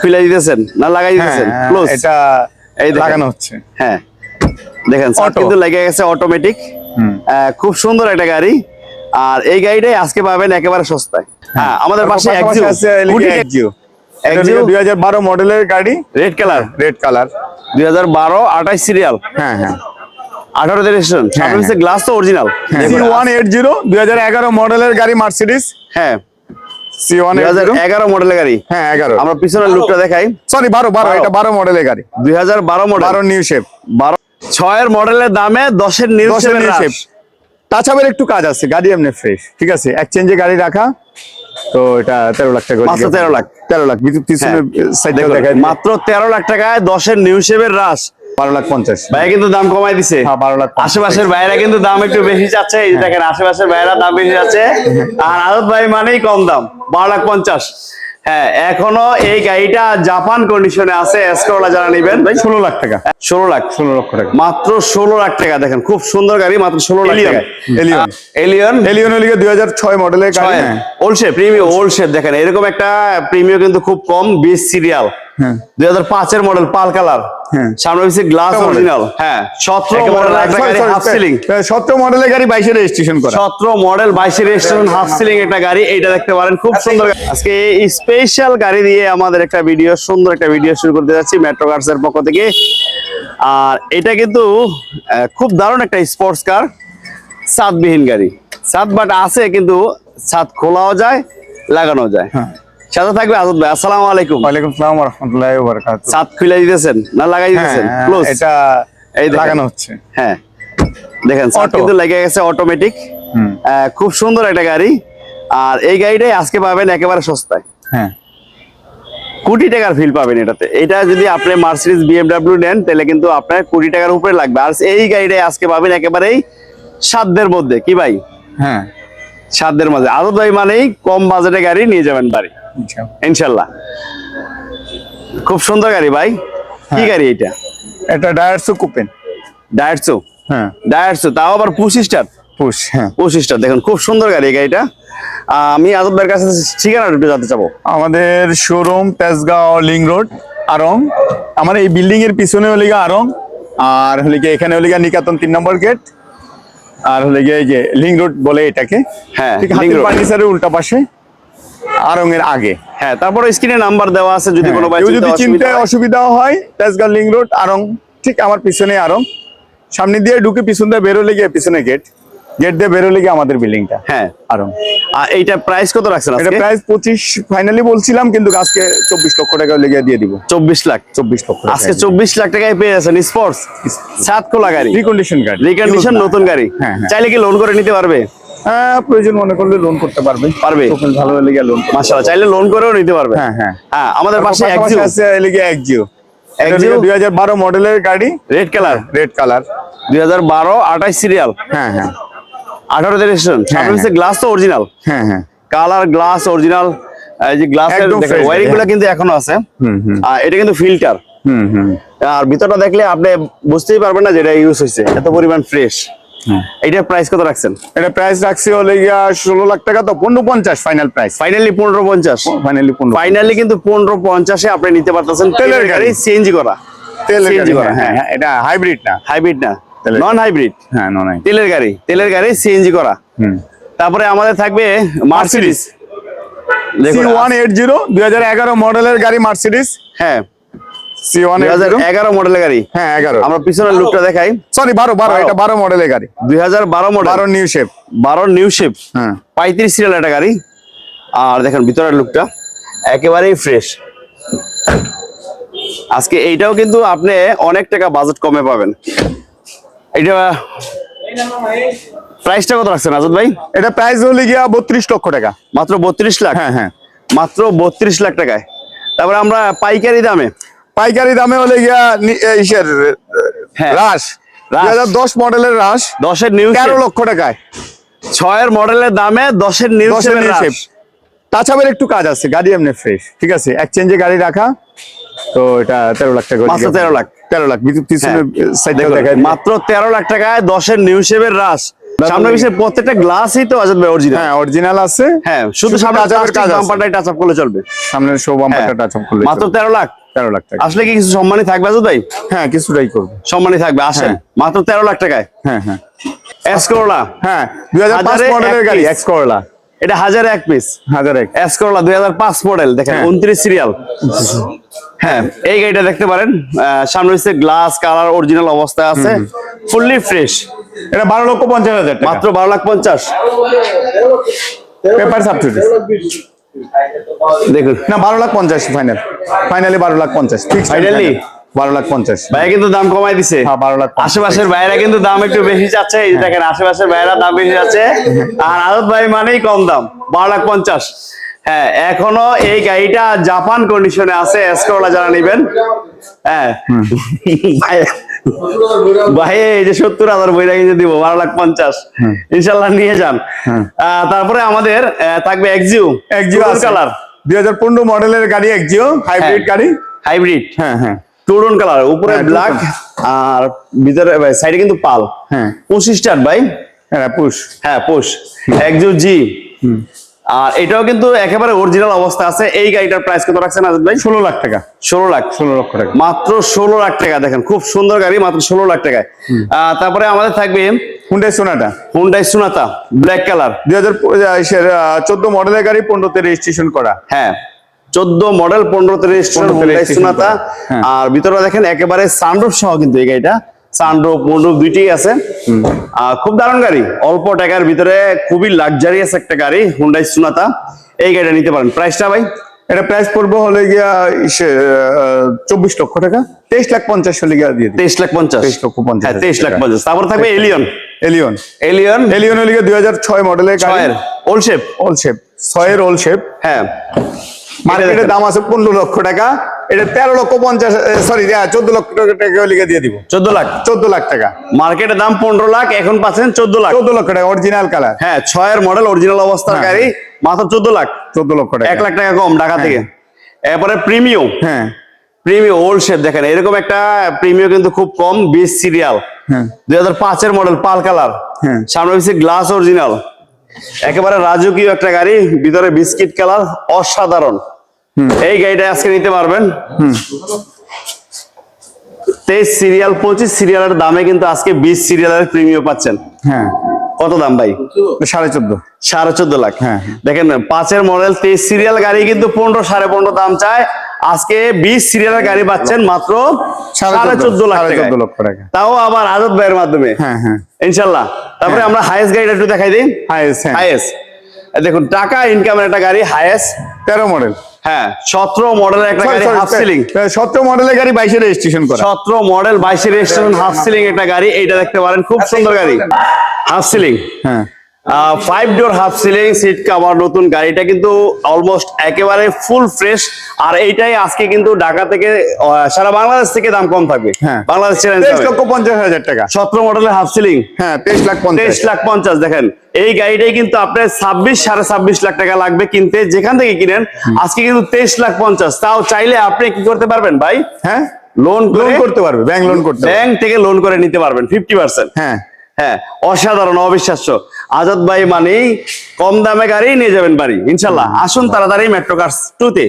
খুলে দিতেছেন না লাগাই হ্যাঁ দিতেছেন? ক্লোজ এটা এই। লাগানো হচ্ছে। হ্যাঁ দেখেন কিন্তু লেগে গেছে অটোমেটিক। খুব সুন্দর একটা গাড়ি। আর এই গাড়িটাই আজকে পাবেন একেবারে সস্তায়। হ্যাঁ। আমাদের পাশে একজিও একজিও? দুই হাজার বারো মডেলের গাড়ি। রেড কালার রেড কালার দুই হাজার বারো আঠাশ সিরিয়াল হ্যাঁ হ্যাঁ। আঠারো রেজিস্ট্রেশন হ্যাঁ, সামনে গ্লাস তো original C one eight zero দুই হাজার এগারো মডেলের গাড়ি মার্সিডিস হ্যাঁ সি ওয়ান দুই হাজার এগারো মডেলের গাড়ি। হ্যাঁ এগারো। আমরা পিছনের লুকটা দেখাই। সরি বারো বারো বারো। এটা বারো মডেলের গাড়ি। দুই হাজার বারো মডেল বারো নিউ শেপ বারো। ছয়ের মডেলের দামে দশের নিউ new একটু কাজ আছে গাড়ি এমনি ফ্রেশ ঠিক আছে? এক্সচেঞ্জে গাড়ি রাখা। তো এটা তেরো লাখ টাকা মাত্র 13 লাখ। তেরো লাখ। দেখা মাত্র তেরো লাখ টাকায় দশের নিউ শেপের রাস বারো লাখ পঞ্চাশ। ভাই কিন্তু দাম কমাই দিছে। হ্যাঁ বারো লাখ। আশেপাশের বাইরে কিন্তু দাম একটু বেশি যাচ্ছে এই যে দেখেন আশেপাশের বাইরে দাম বেশি যাচ্ছে আর আরত ভাই মানেই কম দাম। বারো লাখ পঞ্চাশ। হ্যাঁ এখনও এই গাড়িটা জাপান কন্ডিশনে আছে এসকোলা যারা নিবেন। ষোলো লাখ টাকা। ষোলো লাখ। ষোলো লক্ষ টাকা। মাত্র ষোলো লাখ টাকা দেখেন খুব সুন্দর গাড়ি মাত্র ষোলো লাখ টাকা Alien। এলিয়ন এলিয়ন লিগে দুই হাজার ছয় মডেলের গাড়ি প্রিমিয়াম ওল্ড শেপ দেখেন এরকম একটা প্রিমিয়াম কিন্তু খুব কম বিশ সিরিয়াল হ্যাঁ। দুই হাজার পাঁচের মডেল পাল কালার। সামনে পিছিয়ে গ্লাস অরিজিনাল হ্যাঁ সতেরো মডেল একটা গাড়ি হাফ সিলিং মডেলের গাড়ি বাইশে রেজিস্ট্রেশন করা। সতেরো মডেল বাইশের রেজিস্ট্রেশন হাফ সিলিং একটা গাড়ি এইটা দেখতে পারেন খুব সুন্দর আজকে স্পেশাল গাড়ি দিয়ে আমাদের একটা ভিডিও সুন্দর একটা ভিডিও শুরু করতে যাচ্ছি মেট্রো কার্স এর পক্ষ থেকে। আর এটা কিন্তু খুব দারুণ একটা স্পোর্টস কার সাতবিহীন গাড়ি। সাত বাট আছে কিন্তু ছাদ খোলাও যায় লাগানো যায়। হ্যাঁ। সাথে থাকবে আজাদ ভাই আসসালামু আলাইকুম। ওয়ালাইকুম সালাম রহমতুল্লাহ বারকাত ছাদ খুলে দিতেছেন না লাগাই দিতেছেন? ক্লোজ হ্যাঁ, এটা এই দেখেন। লাগানো হচ্ছে। হ্যাঁ দেখেন ছাদ কিন্তু লেগে গেছে অটোমেটিক খুব সুন্দর একটা গাড়ি। আর এই গাড়িটাই আজকে পাবেন একেবারে সস্তায়। হ্যাঁ। কোটি টাকার ফিল পাবেন এটাতে। এটা যদি আপনি মার্সিডিজ বিএমডাব্লিউ নেন তাহলে কিন্তু আপনার কোটি টাকার উপরে লাগবে। আর এই গাড়িটাই আজকে পাবেন একেবারেই সাধ্যের মধ্যে। কি ভাই? হ্যাঁ। সাধ্যের মাঝে। আদত ভাই মানেই কম বাজেটে গাড়ি নিয়ে যাবেন বাড়ি। ইনশাল্লাহ খুব সুন্দর গাড়ি ভাই। কি হ্যাঁ। গাড়ি এটা? এটা ডায়ারসো কুপেন ডায়ারসো হ্যাঁ। ডায়ারসো তাও আবার স্টার পুশ হ্যাঁ। পঁচিশ স্টার দেখুন খুব সুন্দর গাড়ি গাড়িটা। আমি আদত ভাইয়ের কাছে ঠিকানাটা একটু জানতে চাবো। আমাদের showroom Tejgaon link road Aarong আমার এই বিল্ডিং এর পিছনে হলে গিয়ে আরং আর হলে গিয়ে এখানে হলে নিকাতন তিন নম্বর গেট আর হলে গিয়ে যে লিং রোড বলে এটাকে হ্যাঁ, লিং রোড। ফার্নিচারের উল্টা পাশে আরং এর আগে। হ্যাঁ তারপরে স্ক্রিনে নাম্বার দেওয়া আছে যদি কোনো হ্যাঁ, কেউ যদি অসুবিধা হয়। তেজগাঁও লিং রোড আরং ঠিক আমার পিছনে আরং সামনে দিয়ে ঢুকে পিছন দিয়ে বেরোলে গিয়ে পিছনে গেট গেট দিয়ে বেরোলে গিয়ে আমাদের বিল্ডিংটা। হ্যাঁ। আরং। এইটা প্রাইস কত রাখছেন এটা প্রাইস পঁচিশ ফাইনালি বলছিলাম কিন্তু আজকে চব্বিশ লক্ষ টাকা লেগে দিয়ে দিব। চব্বিশ লাখ। চব্বিশ লক্ষ আজকে চব্বিশ লাখ টাকায় পেয়ে যাচ্ছেন স্পোর্টস সাত খোলা গাড়ি। রিকন্ডিশন গাড়ি। রিকন্ডিশন নতুন গাড়ি। হ্যাঁ, হ্যাঁ। চাইলে কি লোন করে নিতে পারবে? হ্যাঁ প্রয়োজন মনে করলে লোন করতে পারবে। পারবে। ভালো হলে গিয়ে লোন চাইলে লোন করেও নিতে পারবে। হ্যাঁ হ্যাঁ। হ্যাঁ আমাদের পাশে একজিও আছে এলিগে একজিও একজিও? মডেলের গাড়ি। রেড কালার রেড কালার দুই হাজার বারো আঠাশ সিরিয়াল হ্যাঁ হ্যাঁ। আঠারো রেজিস্ট্রেশন সামনে হ্যাঁ। গ্লাস তো অরিজিনাল হ্যাঁ হ্যাঁ। কালার গ্লাস অরিজিনাল এই যে গ্লাসের ওয়ারিংগুলো কিন্তু এখনও আছে। হুম হুম। আর এটা কিন্তু ফিল্টার হুম হুম। আর ভিতরটা দেখলে আপনি বুঝতেই পারবেন না যে ইউজ হয়েছে। এত পরিমাণ ফ্রেশ হ্যাঁ। প্রাইস কত রাখছেন? এটা প্রাইস রাখছি হলে গিয়া ষোলো লাখ টাকা তো পনেরো পঞ্চাশ ফাইনাল প্রাইস ফাইনালি পনেরো পঞ্চাশ। ফাইনালি পনেরো ফাইনালি কিন্তু পনেরো পঞ্চাশে আপনি নিতে পারতেছেন। তেলের গাড়ি। সিএনজি করা। তেলের গাড়ি, করা, হ্যাঁ হ্যাঁ। এটা হাইব্রিড না। হাইব্রিড না। নন হাইব্রিড হ্যাঁ নয় তেলের গাড়ি তেলের গাড়ি সিএনজি করা। হুম। তারপরে আমাদের থাকবে মার্সিডিস সি দেখুন ওয়ান এইট জিরো দুই হাজার এগারো মডেলের গাড়ি মার্সিডিস হ্যাঁ। সি ওয়ান এগারো মডেলের গাড়ি। হ্যাঁ এগারো। আমরা পিছনের লুকটা দেখাই। সরি বারো বারো। এটা বারো মডেলের গাড়ি। দুই হাজার বারো মডেল। বারো নিউ শেপ বারো নিউ শেপ হ্যাঁ। পঁয়ত্রিশ সিরিয়াল একটা গাড়ি। আর দেখেন ভিতরের লুকটা একেবারেই ফ্রেশ আজকে এইটাও কিন্তু আপনি অনেক টাকা বাজেট কমে পাবেন। এইটা প্রাইসটা কত রাখছেন আজাদ ভাই? এটা প্রাইস হলে গিয়া বত্রিশ লক্ষ টাকা। মাত্র বত্রিশ লাখ? হ্যাঁ হ্যাঁ। মাত্র বত্রিশ লাখ টাকায়। তারপরে আমরা পাইকারি দামে? পাইকারি দামে হলে গিয়া ইসের হ্যাঁ। রাস দশ মডেলের রাস দশের নিউ তেরো লক্ষ টাকায়। ছয়ের মডেলের দামে দশের নিউ। টাচাবের একটু কাজ আছে গাড়ি এমনি ফ্রেশ ঠিক আছে এক্সচেঞ্জে গাড়ি রাখা। তো এটা তেরো লাখ টাকা মাত্র 13 লাখ। তেরো লাখ হ্যাঁ। মাত্র তেরো লাখ টাকায় দশের নিউ শেপের রাস সামনে পিছনে প্রত্যেকটা গ্লাসই তো আজাদ ভাই অরিজিনাল হ্যাঁ অরিজিনাল আছে। হ্যাঁ শুধু শুধু সামনে touch কাজ বাম্পারটাই টাচ আপ করলে চলবে। সামনের শো বাম্পারটা হ্যাঁ। টাচ আপ করলে মাত্র তেরো লাখ। তেরো লাখ টাকা। আসলে কি কিছু সম্মানই থাকবে আজাদ ভাই হ্যাঁ কিছুটাই করবে। সম্মানই থাকবে আসেন। মাত্র তেরো লাখ টাকায়। হ্যাঁ হ্যাঁ। হ্যাঁ মডেলের গাড়ি এক্স করলা এটা হাজারে এক পিস হাজার এক। এসকোলা দুই হাজার পাঁচ মডেল দেখেন হ্যাঁ। উনত্রিশ সিরিয়াল হ্যাঁ এই গাড়িটা দেখতে পারেন সামনে হচ্ছে গ্লাস কালার অরিজিনাল অবস্থায় আছে ফুললি ফ্রেশ এটা বারো লক্ষ পঞ্চাশ হাজার মাত্র বারো লাখ পঞ্চাশ। পেপার সাবসিডি দেখুন। না বারো লাখ পঞ্চাশ ফাইনাল ফাইনালি বারো লাখ পঞ্চাশ। Finally? বারো লাখ পঞ্চাশ। ভাইয়া কিন্তু দাম কমাই দিছে। হ্যাঁ বারো লাখ আশেপাশের বাইরে কিন্তু দাম একটু বেশি যাচ্ছে এই দেখেন আশেপাশের বাইরা দাম বেশি যাচ্ছে আর আদত ভাই মানেই কম দাম বারো লাখ পঞ্চাশ। হ্যাঁ এখনও এই গাড়িটা জাপান কন্ডিশনে আছে এসকোলা যারা নেবেন হ্যাঁ। ভাই এই যে সত্তর হাজার বইটা কিন্তু দিব বারো লাখ পঞ্চাশ। ইনশাল্লাহ নিয়ে যান। তারপরে আমাদের থাকবে এক্সিউ একজিও কালার দুই হাজার পনেরো মডেলের গাড়ি একজিও হাইব্রিড গাড়ি। হাইব্রিড হ্যাঁ হ্যাঁ। টুরন কালার উপরে ব্ল্যাক আর ভিতরে সাইডে কিন্তু পাল। হ্যাঁ। পঁচিশ স্টার ভাই। হ্যাঁ পুশ হ্যাঁ পুশ একজু জি আর এটাও কিন্তু একেবারে অরিজিনাল অবস্থা আছে। এই গাড়িটার প্রাইস কত রাখছেন আজাদ ভাই? ষোলো লাখ টাকা। ষোলো লাখ। ষোলো লক্ষ টাকা। মাত্র ষোলো লাখ টাকা দেখেন খুব সুন্দর গাড়ি মাত্র ষোলো লাখ টাকায়। তারপরে আমাদের থাকবে Hyundai Sonata Hyundai Sonata black colour দুই হাজার চোদ্দ মডেলের গাড়ি পনেরোতে রেজিস্ট্রেশন করা। হ্যাঁ। চোদ্দ মডেল পনেরোতে রেজিস্ট্রেশন 15 তে হুন্ডাই registration সুনাতা করা। আর ভিতরে দেখেন একেবারে সানরুফ সহ কিন্তু এই গাড়িটা। সানরুফ মুন্ডুপ দুইটি আছে। আর খুব দারুণ গাড়ি। অল্প টাকার ভিতরে খুবই লাক্সারিয়াস একটা গাড়ি হুন্ডাই সুনাতা এই গাড়িটা নিতে পারেন। প্রাইসটা ভাই? এটা প্রাইস পড়ব হলে গিয়া চব্বিশ লক্ষ টাকা। তেইশ লাখ পঞ্চাশ হলে গিয়া দিয়ে তেইশ লাখ পঞ্চাশ। 23 লক্ষ পঞ্চাশ হ্যাঁ তেইশ লাখ পঞ্চাশ। তারপর থাকবে এলিয়ন এলিয়ন এলিয়ন এলিয়ন হলে গিয়ে দুই হাজার ছয় মডেলের গাড়ি। ওল্ড শেপ অল শেপ ছয়ের অল শেপ হ্যাঁ। মার্কেটের দাম আছে পনেরো লক্ষ টাকা। এটা তেরো লক্ষ পঞ্চাশ সরি চোদ্দ লক্ষ টাকা লিখে দিয়ে দিব। চোদ্দ লাখ। চোদ্দ লাখ টাকা। মার্কেটের দাম পনেরো লাখ এখন পাচ্ছেন চোদ্দ লাখ। চোদ্দ লক্ষ টাকা অরিজিনাল কালার হ্যাঁ ছয়ের মডেল অরিজিনাল অবস্থার হ্যাঁ। গাড়ি মাত্র চোদ্দ লাখ। চোদ্দ লক্ষ টাকা। এক লাখ টাকা কম ঢাকা থেকে। এরপরে প্রিমিয়ম হ্যাঁ। প্রিমিয়ম ওল্ড শেপ দেখেন এরকম একটা প্রিমিয়ম কিন্তু খুব কম বিশ সিরিয়াল হ্যাঁ। দুই হাজার পাঁচের মডেল পাল কালার। হ্যাঁ। সামনে পিছিয়ে গ্লাস অরিজিনাল একেবারে রাজকীয় একটা গাড়ি ভিতরে বিস্কিট কালার অসাধারণ। এই গাড়িটা আজকে নিতে পারবেন। তেইশ সিরিয়াল পঁচিশ সিরিয়ালের দামে কিন্তু আজকে বিশ সিরিয়ালের প্রিমিয়াম পাচ্ছেন। হ্যাঁ। কত দাম ভাই? সাড়ে চোদ্দ। সাড়ে চোদ্দ লাখ। হ্যাঁ। দেখেন পাঁচের মডেল তেইশ সিরিয়াল গাড়ি কিন্তু পনেরো সাড়ে পনেরো দাম চায়। আজকে বিশ সিরিয়ালের গাড়ি পাচ্ছেন মাত্র সাড়ে চোদ্দ, লাখ চোদ্দ লক্ষ টাকা। তাও আবার আজত ভাইয়ের মাধ্যমে। হ্যাঁ হ্যাঁ। ইনশাল্লাহ। তারপরে আমরা হাইয়েস্ট গাড়িটা একটু দেখাই দিই। হাইয়েস্ট হ্যাঁ। হাইয়েস্ট দেখুন টাকা ইনকামের একটা গাড়ি হাইয়েস্ট তেরো মডেল হ্যাঁ সতেরো মডেলের একটা গাড়ি হাফ সিলিং সতেরো মডেলের গাড়ি বাইশে রেজিস্ট্রেশন করা। সতেরো মডেল বাইশে রেজিস্ট্রেশন হাফ সিলিং একটা গাড়ি এইটা দেখতে পারেন খুব সুন্দর গাড়ি। হাফ সিলিং হ্যাঁ। Five door half ceiling seat cover নতুন গাড়িটা কিন্তু অলমোস্ট একেবারে ফুল ফ্রেশ আর এইটাই আজকে কিন্তু ঢাকা থেকে সারা বাংলাদেশ থেকে দাম কম থাকবে। হ্যাঁ। বাংলাদেশ তেইশ লক্ষ পঞ্চাশ হাজার টাকা। সতেরো মডেলের হাফ সিলিং হ্যাঁ তেইশ লাখ পঞ্চাশ। তেইশ লাখ পঞ্চাশ দেখেন। এই গাড়িটাই কিন্তু আপনার ছাব্বিশ সাড়ে ছাব্বিশ লাখ টাকা লাগবে কিনতে যেখান থেকে কিনেন। আজকে কিন্তু তেইশ লাখ পঞ্চাশ। তাও চাইলে আপনি কি করতে পারবেন ভাই? হ্যাঁ? লোন লোন করতে পারবে ব্যাংক লোন করতে ব্যাংক থেকে লোন করে নিতে পারবেন ফিফটি পার্সেন্ট হ্যাঁ। হ্যাঁ অসাধারণ অবিশ্বাস্য। আজাদ ভাই মানেই কম দামে গাড়ি নিয়ে যাবেন বাড়ি, ইনশাল্লাহ। আসুন তাড়াতাড়ি মেট্রো কার্স টু তে।